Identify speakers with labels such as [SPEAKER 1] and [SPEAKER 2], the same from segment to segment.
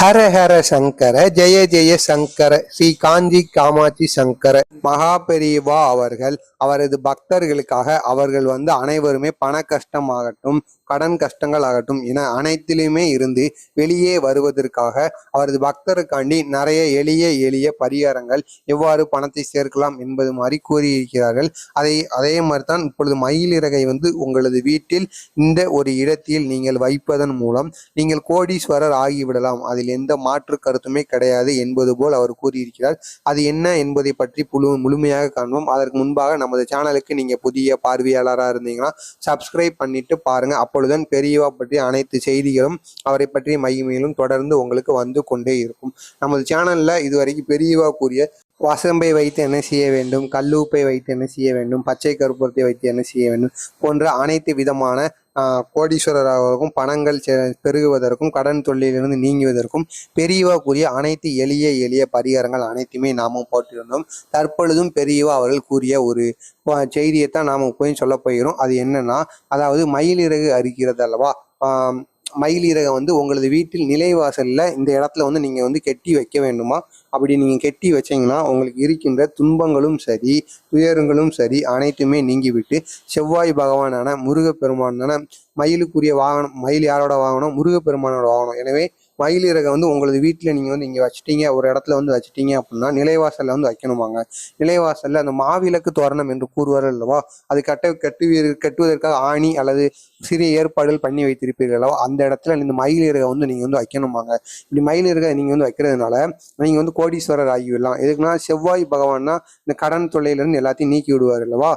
[SPEAKER 1] ஹர ஹர சங்கர ஜெய ஜெய சங்கர ஸ்ரீ காஞ்சி காமாட்சி சங்கர மகாபெரிவா அவர்கள் அவரது பக்தர்களுக்காக அவர்கள் வந்து அனைவருமே பண கஷ்டமாகட்டும் கடன் கஷ்டங்கள் ஆகட்டும் என அனைத்திலுமே இருந்து வெளியே வருவதற்காக அவரது பக்தருக்காண்டி நிறைய எளிய எளிய பரிகாரங்கள் எவ்வாறு பணத்தை சேர்க்கலாம் என்பது மாதிரி கூறியிருக்கிறார்கள். அதை அதே மாதிரி தான் இப்பொழுது மயிலிறகை வந்து உங்களது வீட்டில் இந்த ஒரு இடத்தில் நீங்கள் வைப்பதன் மூலம் நீங்கள் கோடீஸ்வரர் ஆகிவிடலாம். அதில் எந்த மாற்று கருத்துமே கிடையாது என்பது போல் அவர் கூறியிருக்கிறார். அது என்ன என்பதை பற்றி புழு முழுமையாக காண்போம். அதற்கு முன்பாக நமது சேனலுக்கு நீங்க புதிய பார்வையாளராக இருந்தீங்கன்னா சப்ஸ்கிரைப் பண்ணிட்டு பாருங்க. அப்பொழுதுதான் பெரியவா பற்றி அனைத்து செய்திகளும் அவரை பற்றிய மகிமையிலும் தொடர்ந்து உங்களுக்கு வந்து கொண்டே இருக்கும். நமது சேனல்ல இதுவரைக்கும் பெரியவா கூறிய வசம்பை வைத்து என்ன செய்ய வேண்டும் கல்லூப்பை வைத்து என்ன செய்ய வேண்டும் பச்சை கருப்பூரத்தை வைத்து என்ன செய்ய வேண்டும் போன்ற அனைத்து விதமான கோடீஸ்வரராகவும் பணங்கள் செ- பெருகுவதற்கும் கடன் தொல்லையிலிருந்து நீங்குவதற்கும் பெரியவா கூறிய அனைத்து எளிய எளிய பரிகாரங்கள் அனைத்துமே நாமும் போட்டிருந்தோம். தற்பொழுதும் பெரியவா அவர்கள் கூறிய ஒரு செய்தியைத்தான் நாம போய் சொல்ல போகிறோம். அது என்னன்னா அதாவது மயிலிறகு அரிக்கிறது அல்லவா மயிலீரகம் வந்து உங்களது வீட்டில் நிலைவாசல்ல இந்த இடத்துல வந்து நீங்க வந்து கெட்டி வைக்க வேண்டுமா? அப்படி நீங்க கெட்டி வச்சீங்கன்னா உங்களுக்கு இருக்கின்ற துன்பங்களும் சரி துயரங்களும் சரி அனைத்துமே நீங்கிவிட்டு செவ்வாய் பகவானான முருகப்பெருமானான மயிலுக்குரிய வாகனம் மயில் யாரோட வாகனம்? முருகப்பெருமானோட வாகனம். எனவே மயிலிறகை வந்து உங்களது வீட்டில் நீங்கள் வந்து இங்கே வச்சிட்டீங்க. ஒரு இடத்துல வந்து வச்சிட்டீங்க அப்படின்னா நிலைவாசலில் வந்து வைக்கணுமாங்க. நிலைவாசலில் அந்த மாவிளக்கு தோரணம் என்று கூறுவார்கள் அல்லவா? அது கட்ட கட்டுவீர் கட்டுவதற்காக ஆணி அல்லது சிறிய ஏற்பாடுகள் பண்ணி வைத்திருப்பீர்கள் அல்லவா? அந்த இடத்துல இந்த மயிலிறகை வந்து நீங்கள் வந்து வைக்கணுமாங்க. இப்படி மயிலிறகை நீங்கள் வந்து வைக்கிறதுனால நீங்கள் வந்து கோடீஸ்வரர் ஆகிவிடலாம். எதுக்குன்னா செவ்வாய் பகவான்னா இந்த கடன் தொல்லையிலேருந்து எல்லாத்தையும் நீக்கி விடுவார் அல்லவா?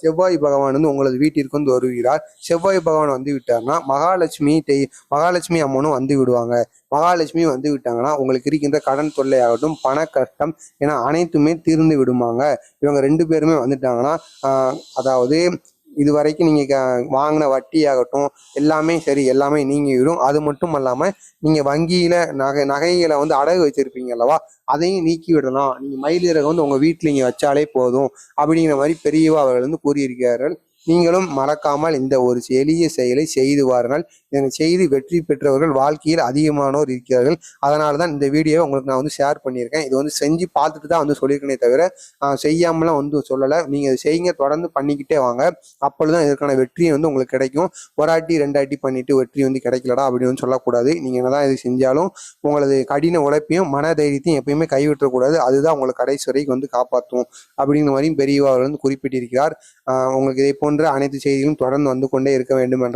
[SPEAKER 1] செவ்வாய் பகவான் வந்து உங்களது வீட்டிற்கு வந்து வருகிறார். செவ்வாய் பகவான் வந்து விட்டார்னா மகாலட்சுமி தெய் மகாலட்சுமி அம்மனும் வந்து விடுவாங்க. மகாலட்சுமி வந்து விட்டாங்கன்னா உங்களுக்கு இருக்கின்ற கடன் தொல்லையாகட்டும் பண கஷ்டம் ஏன்னா அனைத்துமே தீர்ந்து விடுமாங்க. இவங்க ரெண்டு பேருமே வந்துட்டாங்கன்னா அதாவது இது வரைக்கும் நீங்கள் க- வாங்கின வட்டி ஆகட்டும் எல்லாமே சரி எல்லாமே நீங்கிவிடும். அது மட்டும் இல்லாமல் நீங்கள் வங்கியில் நகை நகைகளை வந்து அடகு வச்சுருப்பீங்க அல்லவா? அதையும் நீக்கி விடலாம் நீங்கள் மயிலிறகை வந்து உங்கள் வீட்டில் இங்கே வச்சாலே போதும். அப்படிங்கிற மாதிரி பெரியவா அவர்கள் வந்து கூறியிருக்கிறார்கள். நீங்களும் மறக்காமல் இந்த ஒரு எளிய செயலை செய்து வாருங்கள். இதனை செய்து வெற்றி பெற்றவர்கள் வாழ்க்கையில் அதிகமானோர் இருக்கிறார்கள். அதனால தான் இந்த வீடியோவை உங்களுக்கு நான் வந்து ஷேர் பண்ணியிருக்கேன். இது வந்து செஞ்சு பார்த்துட்டு தான் வந்து சொல்லியிருக்கேனே தவிர செய்யாமலாம் வந்து சொல்லலை. நீங்கள் இதை செய்யுங்க தொடர்ந்து பண்ணிக்கிட்டே வாங்க. அப்பொழுதுதான் இதற்கான வெற்றி வந்து உங்களுக்கு கிடைக்கும். ஒரு ஆட்டி ரெண்டாட்டி பண்ணிட்டு வெற்றி வந்து கிடைக்கலடா அப்படின்னு வந்து சொல்லக்கூடாது. நீங்கள் என்னதான் இது செஞ்சாலும் உங்களது கடின உழைப்பையும் மன தைரியத்தையும் எப்பயுமே கைவிட்டக்கூடாது அதுதான் உங்களை கடைசி வரைக்கும் வந்து காப்பாற்றும் அப்படிங்கிற மாதிரியும் பெரியவா வந்து குறிப்பிட்டிருக்கிறார். உங்களுக்கு உங்களுக்கு இதை போன்ற அனைத்து செய்திகளும் தொடர்ந்து வந்து கொண்டே இருக்க வேண்டும் என்றால்